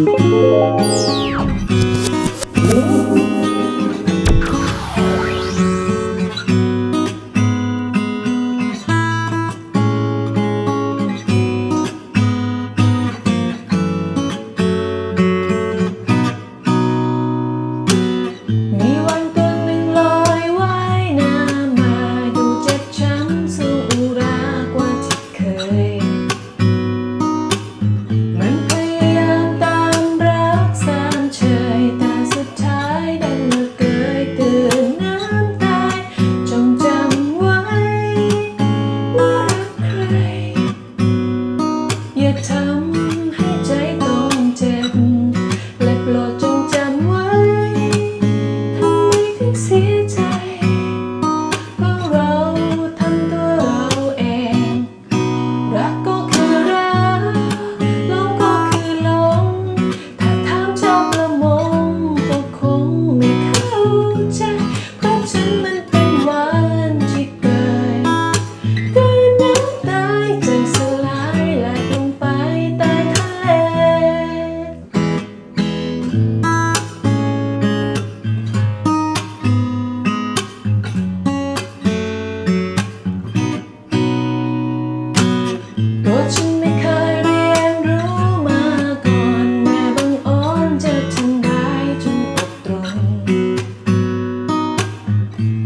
Música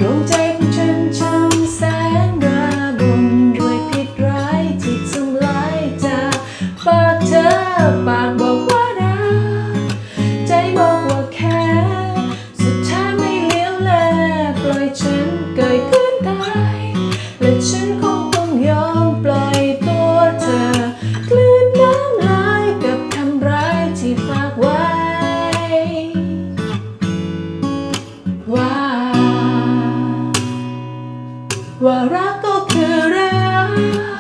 又在 could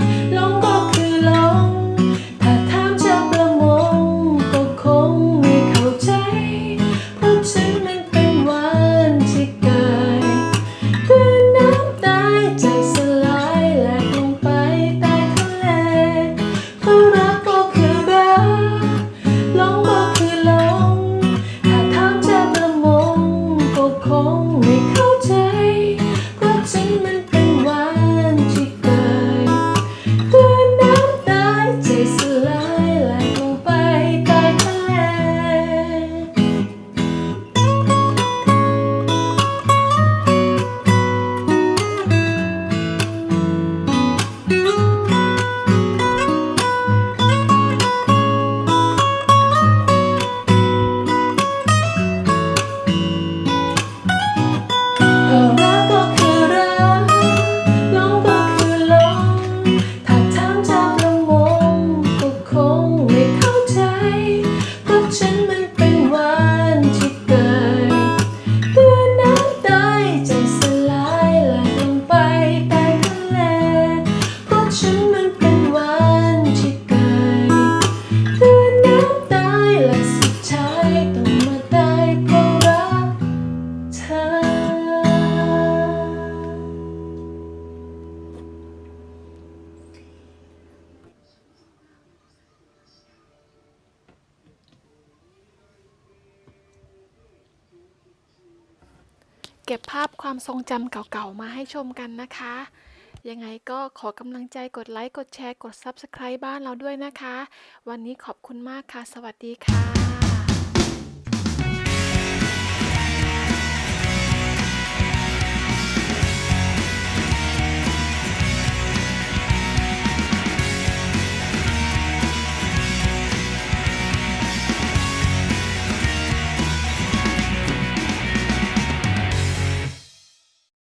เก็บภาพความทรงจำเก่าๆ มาให้ชมกันนะคะ ยังไงก็ขอกำลังใจกดไลค์ กดแชร์ กด Subscribe บ้านเราด้วยนะคะ วันนี้ขอบคุณมากค่ะ สวัสดีค่ะ